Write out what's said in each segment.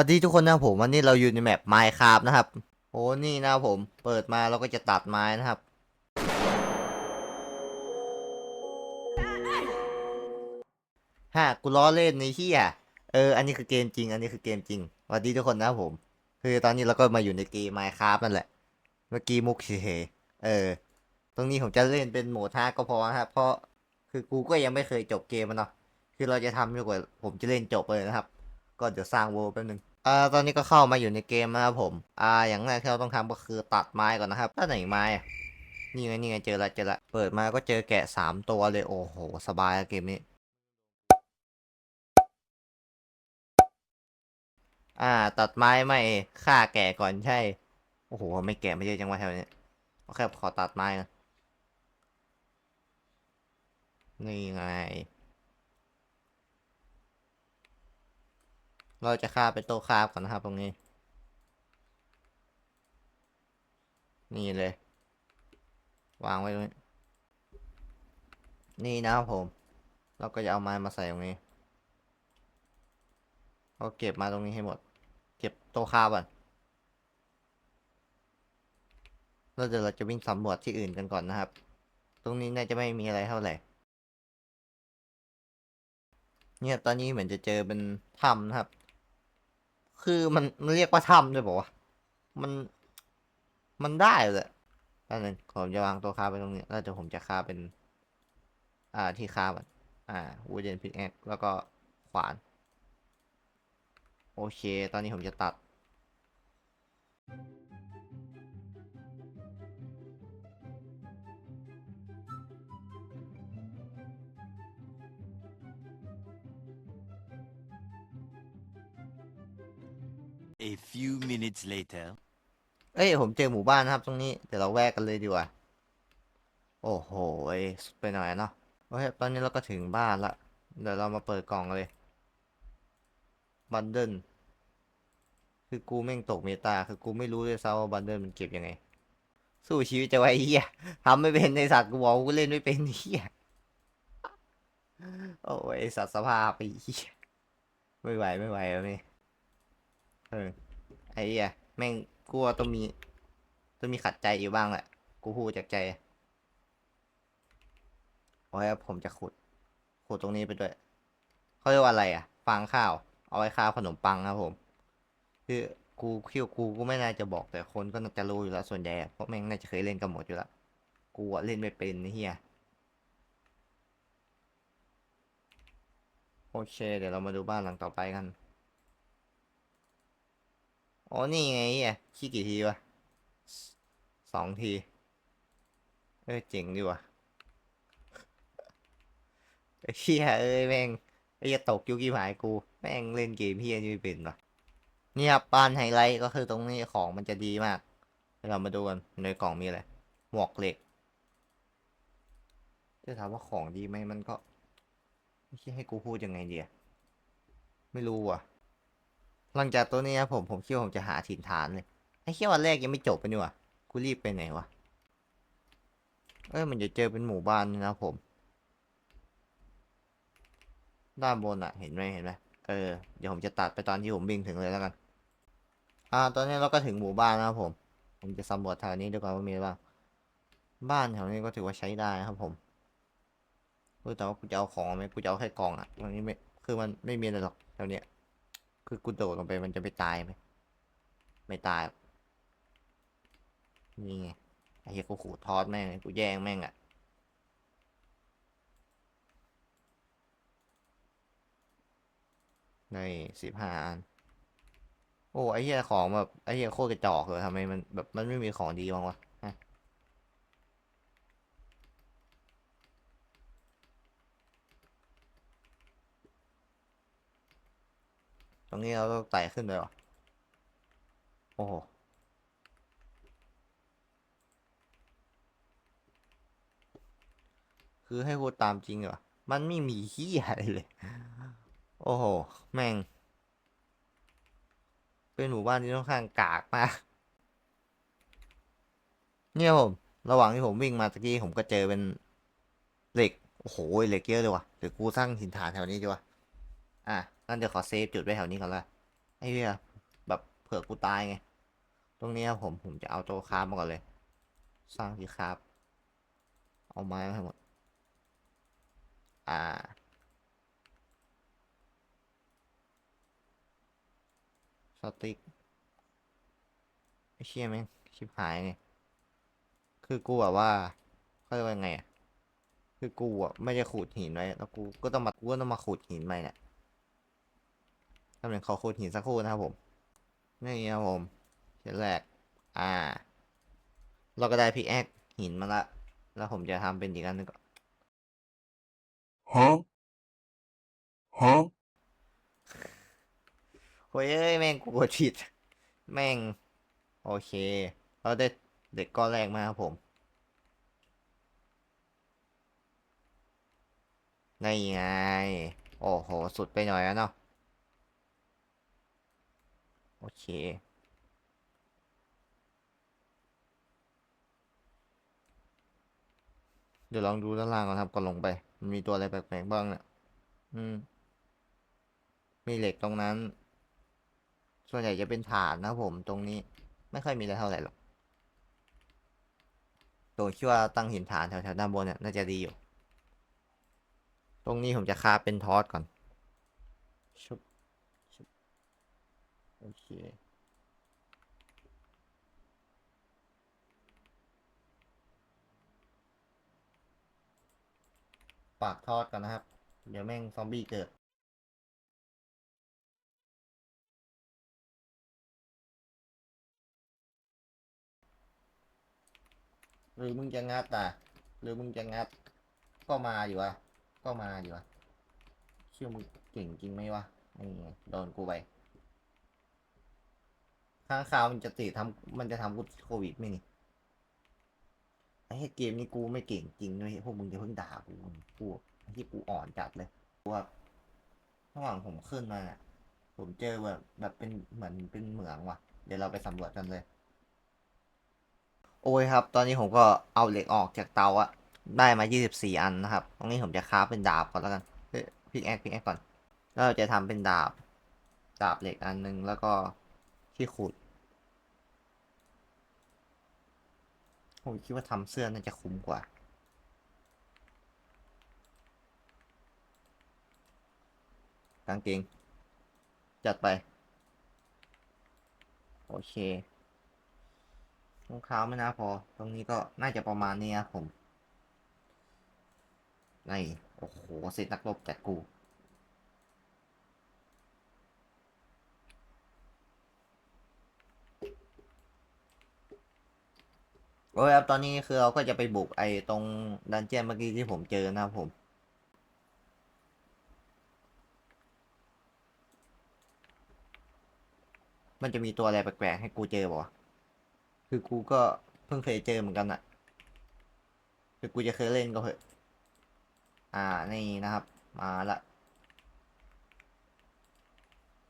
วัสดีทุกคนนะผมวันนี้เราอยู่ในแมป Minecraft นะครับโอ้นี่นะผมเปิดมาเราก็จะตัดไม้นะครับ ฮะกูล้อเล่นในที่อะเอออันนี้คือเกมจริง อันนี้คือเกมจริงสวัสดีทุกคนนะผม คือตอนนี้เราก็มาอยู่ในเกม Minecraft นั่นแหละ เมื่อกี้มุกเฉยเออ ตรงนี้ผมจะเล่นเป็นโหมดฮาก็พอครับเพราะคือกูก็ยังไม่เคยจบเกมมันเนาะคือเราจะทำดีกว่าผมจะเล่นจบเลยนะครับ ก็เดี๋ยวสร้างเวิลแป๊บนึง อ่าตอนนี้ก็เข้ามาอยู่ในเกมนะครับผม อ่า อย่างแรกที่เราต้องทำก็คือตัดไม้ก่อนนะครับตัดไหนไม้นี่ไงนี่ไงเจอละเจอละ เปิดมาก็เจอแกะสามตัวเลยโอ้โห สบายเกมนี้ อ่า ตัดไม้ไม่ฆ่าแกะก่อนใช่ โอ้โห ไม่แกะไม่เยอะจังวะแถวนี้โอเคขอตัดไม้นะนี่ไง เราจะฆ่าเป็นโต๊ะคาบก่อนนะครับตรงนี้ นี่เลย วางไว้ตรงนี้ นี่นะครับผม เราก็จะเอาไม้มาใส่ตรงนี้เราเก็บมาตรงนี้ให้หมด เก็บโต๊ะคาบก่อนแล้วเดี๋ยวเราจะวิ่งสำรวจที่อื่นกันก่อนนะครับ ตรงนี้น่าจะไม่มีอะไรเท่าไหร่เนี่ยตอนนี้เหมือนจะเจอเป็นถ้ำนะครับ คือมันมันเรียกว่าถ้ำด้วยบอกว่ามันมันได้เลยอันนึงผมจะวางตัวคาไปตรงนี้แล้วเดี๋ยวผมจะคาเป็น อ่าที่คามัน อ่าวูเดนพิกแอคแล้วก็ขวาน โอเค ตอนนี้ผมจะตัด A few minutes later. เอ้ยผมเจอหมู่บ้านนะครับตรงนี้เดี๋ยวเราแวกกันเลยดีกว่า โอ้โหยไปหน่อยเนาะโอเคตอนนี้เราก็ถึงบ้านละเดี๋ยวเรามาเปิดกล่องเลยบันเดิลคือกูแม่งตกเมตา คือกูไม่รู้เลยซ้ำว่าบันเดิลมันเก็บยังไง สู้ชีวิตจะไว้เฮียทำไม่เป็นในสัตว์กูบอกกูเล่นไม่เป็นเฮียโอ้ยสัตว์สภาพไอ้เฮียไม่ไหวไม่ไหวแล้วนี่ เออ ไอ้เหี้ยแม่งกูว่าต้องมีต้องมีขัดใจอยู่บ้างแหละ กูพูดจากใจโอ้ยผมจะขุด ขุดตรงนี้ไปด้วย เขาเรียกว่าอะไรอะ ฟางข้าว เอาไว้ข้าวขนมปังครับผม คือกูคิวกูกูไม่น่าจะบอกแต่คนก็น่าจะรู้อยู่แล้วส่วนใหญ่เพราะแม่งน่าจะเคยเล่นกันหมดอยู่แล้วกูเล่นไม่เป็นนี่เฮียโอเค เดี๋ยวเรามาดูบ้านหลังต่อไปกัน อ๋อนี่ไงเฮียขี้กี่ทีวะสองที เออเจ๋งดีว่ะไอ้เฮียเอ้ยแม่งไอ้เหี้ยตกยุคกี่หมายกู แม่งเล่นเกมเฮียนี่ไม่เป็นว่ะนี่ครับบ้านไฮไลท์ก็คือตรงนี้ของมันจะดีมากเดี๋ยวเรามาดูกันในกล่องมีอะไรหมวกเหล็กจะถามว่าของดีไหมมันก็ไม่ใช่ให้กูพูดยังไงเดียไม่รู้ว่ะ หลังจากตัวนี้นะผมผมคิดว่าผมจะหาถิ่นฐานเลยไอ้เคียวันแรกยังไม่จบไปนี่วะกูรีบไปไหนวะเอ้ยมันจะเจอเป็นหมู่บ้านนะผม ด้านบนอะเห็นไหมเห็นไหมเออเดี๋ยวผมจะตัดไปตอนที่ผมวิ่งถึงเลยแล้วกัน อ่า ตอนนี้เราก็ถึงหมู่บ้านนะครับผม ผมจะสำรวจแถวนี้ดูก่อนว่ามีอะไรบ้างบ้านแถวนี้ก็ถือว่าใช้ได้ครับผมเออแต่ว่ากูจะเอาของไหมกูจะเอาแค่กองอะตรงนี้ไม่คือมันไม่มีอะไรหรอกแถวเนี้ย คือกูโดดลงไปมันจะไม่ตายไหมไม่ตาย นี่ไงไอ้เหี้ยกูขู่ทอดแม่งเลยกูแย่งแม่งอะในสิบห้าอัน โอ้ไอ้เหี้ยของแบบไอ้เหี้ยโคตรกระจอกเลยทำไมมันแบบมันไม่มีของดีบ้างวะฮะ ตรงนี้เราต้องไต่ขึ้นเลยวะโอ้โห คือให้พูดตามจริงเหรอ มันไม่มีขี้อะไรเลย โอ้โห แม่ง เป็นหมู่บ้านที่ค่อนข้างกากมาก เนี่ยผม ระหว่างที่ผมวิ่งมาตะกี้ผมก็เจอเป็นเหล็ก โอ้โห เหล็กเยอะเลยว่ะเดี๋ยวกูสร้างถิ่นฐานแถวนี้ดีกว่า อะ งั้นเดี๋ยวขอเซฟจุดไว้แถวนี้ก่อนละไอ้เหี้ยผเผื่อกูตายไง ตรงนี้ผมผมจะเอาต๊ะคาฟมาก่อนเลย สร้างที่คาฟเอาไม้มาให้หมด อ่าสติ๊กไอ้เชี่ยแม่งชิบหายไงคือกูแบบว่าเขาเรียกว่าไงอะคือกูอะไม่ได้ขูดหินไว้แล้วกูก็ต้องมากูก็ต้องมาขูดหินใหม่เนี่ย ทำเป็นขอขูดหินสักครู่นะครับผมนี่ครับผมเช่นแรก อ่า เราก็ได้พิกแอคหินมาละ แล้วผมจะทำเป็นอีกอันหนึงก็ Huh? Huh? โอ้ยเอ้ยแม่งกูกดผิด แม่ง โอเค เราได้เด็กก้อนแรกมาครับผมนี่ไง โอ้โห สุดไปหน่อยแล้วเนาะ โอเค เดี๋ยวลองดูด้านล่างก่อนครับก่อนลงไป มันมีตัวอะไรแปลกๆบ้างเนี่ยอืม มีเหล็กตรงนั้น ส่วนใหญ่จะเป็นฐานนะผมตรงนี้ ไม่ค่อยมีอะไรเท่าไหร่หรอกตรงที่ว่าตั้งหินฐานแถวๆด้านบนเนี่ยน่าจะดีอยู่ ตรงนี้ผมจะคาบเป็นทอสก่อนชุบ โอเคปากทอดก่อนนะครับ เดี๋ยวแม่งซอมบี้เกิด หรือมึงจะงัดอะ หรือมึงจะงัด ก็มาอยู่วะ ก็มาอยู่วะ เชื่อมึงเก่งจริงไหมวะนี่โดนกูไป ข้างคาวมันจะติดทำมันจะทำกูติโควิดไหมนี่ไอ้เกมนี้กูไม่เก่งจริงเลยพวกมึงจะเพิ่งด่ากูกูอ้ที่กูอ่อนจัดเลยกูแบบระหว่างผมขึ้นมาน่ะผมเจอแบบแบบเป็นเหมือนเป็นเหมืองว่ะ เดี๋ยวเราไปสำรวจกันเลย โอ้ยครับ ตอนนี้ผมก็เอาเหล็กออกจากเตาอะได้มา 24 อันนะครับ ตรงนี้ผมจะคราฟเป็นดาบก่อนแล้วกันเอ้ยพิกแอคพิกแอคก่อน แล้วเราจะทำเป็นดาบ ดาบเหล็กอันหนึงแล้วก็ ที่ขุดผมคิดว่าทำเสื้อน่าจะคุ้มกว่ากางเกง จัดไป โอเครองเท้าไม่น่าพอ ตรงนี้ก็น่าจะประมาณนี้ครับผมนี่โอ้โหเซตนักรบจัดกู โอ้ยครับตอนนี้คือเราก็จะไปบุกไอ้ตรงดันเจียนเมื่อกี้ที่ผมเจอนะครับผม มันจะมีตัวอะไรแปลกๆให้กูเจอบ่วะคือกูก็เพิ่งเคยเจอเหมือนกันอะคือกูจะเคยเล่นก็เหอะอ่า นี่นะครับ มาละ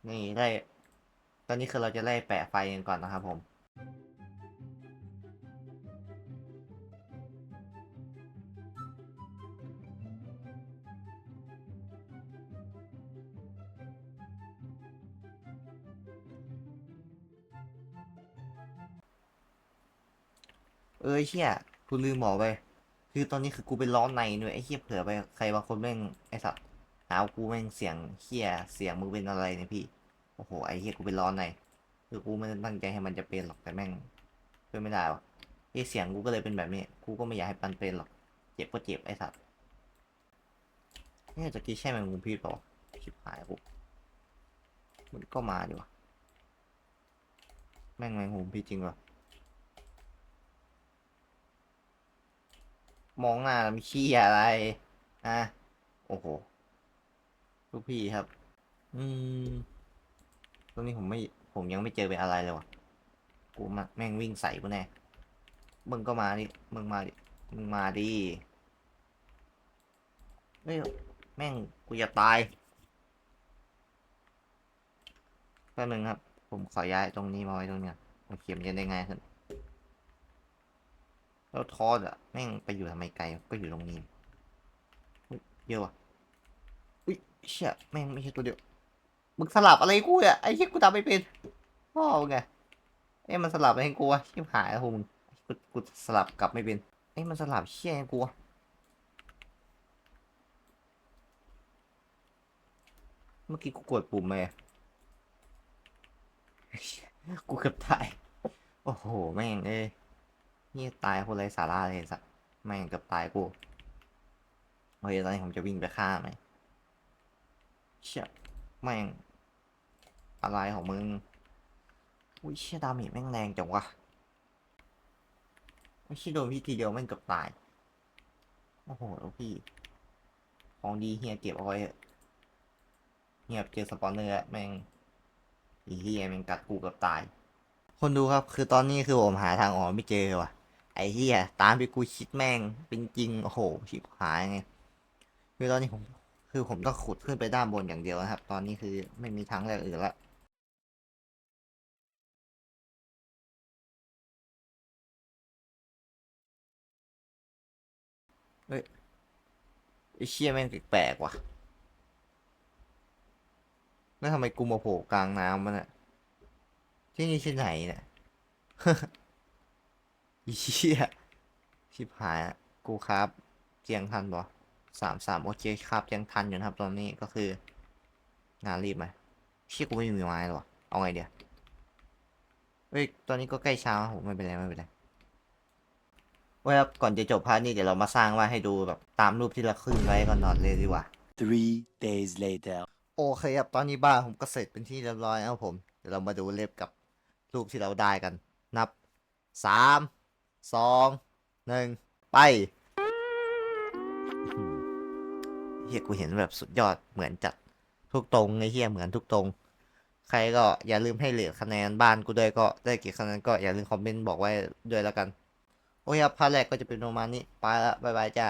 นี่ได้ ตอนนี้คือเราจะไล่แปะไฟกันก่อนนะครับผม ออไอ้เชี่ยกูลืมบอกไป คือตอนนี้คือกูเป็นล้อในด้วยไอ้เชี่ยเผื่อไปใครบางคนแม่งไอ้สัตว์หาวกูแม่งเสียงเชี่ยเสียงมึงเป็นอะไรเนี่ยพี่โอ้โหไอ้เชี่ยกูเป็นล้อในคือกูไม่ได้ตั้งใจให้มันจะเป็นหรอกแต่แม่งเป็นไม่ได้วะไอ้เสียงกูก็เลยเป็นแบบนี้กูก็ไม่อยากให้มันเป็นหรอกเจ็บก็เจ็บไอ้สัตว์เนี่ยจะกี้ใช่แมงมุมพิษเปล่าวะชิบหายกูมันก็มาดีวะแม่งแมงมุมพิษจริงวะ มองหน้ามีขี้อะไรอะโอ้โหลูกพี่ครับ อืม ตรงนี้ผมไม่ ผมยังไม่เจอเป็นอะไรเลยวะกูมาแม่งวิ่งใส่กูแน่ มึงก็มาดิ มึงมาดิ มึงมาดิเฮ้ย แม่งกูจะตายแป๊บนึงครับ ผมขอย้ายตรงนี้มาไว้ตรงเนี้ยโอเคมันจะได้ง่ายขึ้น แล้วทอดอะแม่งไปอยู่ทำไมไกลก็อยู่ตรงนี้เยอะว่ะอุ้ยเชี่ยแม่งไม่ใช่ตัวเดียวมึงสลับอะไรกูอะไอ้เชี่ยกูทำไม่เป็นพ่อมึงไงเอ้มันสลับไปให้กูวะชิบหายแล้วพวกมึงกูกูสลับกลับไม่เป็นเอ้มันสลับเชี่ยกูเมื่อกี้กูกดปุ่มไหมกูเกือบตาย โอ้โห แม่งเอ้ นี่ตายคนไรสาระเลยสัตว์แม่งเกือบตายกูโอเคตอนนี้ผมจะวิ่งไปฆ่าไหมเชี่ยแม่งอะไรของมึงอุ้ยเชี่ยดาเมจแม่งแรงจังวะไม่ใช่โดนพี่ทีเดียวแม่งเกือบตายโอ้โหแล้วพี่ ของดีเฮียเก็บเอาไว้เฮียเจอสปอนเนอร์แม่งอีเฮียแม่งกัดกูเกือบตาย คนดูครับคือตอนนี้คือผมหาทางออกไม่เจอว่ะ ไอ้เฮียตามไปกูคิดแม่ง เป็นจริง โอ้โหชิบหายไงคือตอนนี้ผมคือผมต้องขุดขึ้นไปด้านบนอย่างเดียวนะครับ ตอนนี้คือไม่มีทางเลือกอื่นละเฮ้ยไอ้เชี่ยแม่งแปลกๆว่ะแล้วทำไมกูมาโผล่กลางน้ำมันอะที่นี่ที่ไหนเนี่ย เชี่ยชิบหายอะกูครับเจียงทันบ่สามสามโอเคครับเจียงทันอยู่นะครับตอนนี้ก็คืองานรีบไหมเชี่ยกูไม่มีไม้หรอวะเอาไงเดียวเฮ้ยตอนนี้ก็ใกล้เช้าโหไม่เป็นไรไม่เป็นไรเว้ยครับก่อนจะจบพาร์ทนี้เดี๋ยวเรามาสร้างว่าให้ดูแบบตามรูปที่เราขึ้นไว้ก่อนนอนเลยดีกว่า Three days later. โอเคครับตอนนี้บ้านผมก็เสร็จเป็นที่เรียบร้อยแล้วครับผม เดี๋ยวเรามาดูเล็บกับรูปที่เราได้กัน นับสาม สองหนึ่งไปเฮียกูเห็นแบบสุดยอดเหมือนจัดทุกตรงไอ้เฮียเหมือนทุกตรง ใครก็อย่าลืมให้เหลือคะแนนบ้านกูด้วยก็ได้กี่คะแนนก็อย่าลืมคอมเมนต์บอกไว้ด้วยแล้วกัน โอ้ยครับพาร์ทแรกก็จะเป็นประมาณนี้ ไปละบายบายจ้า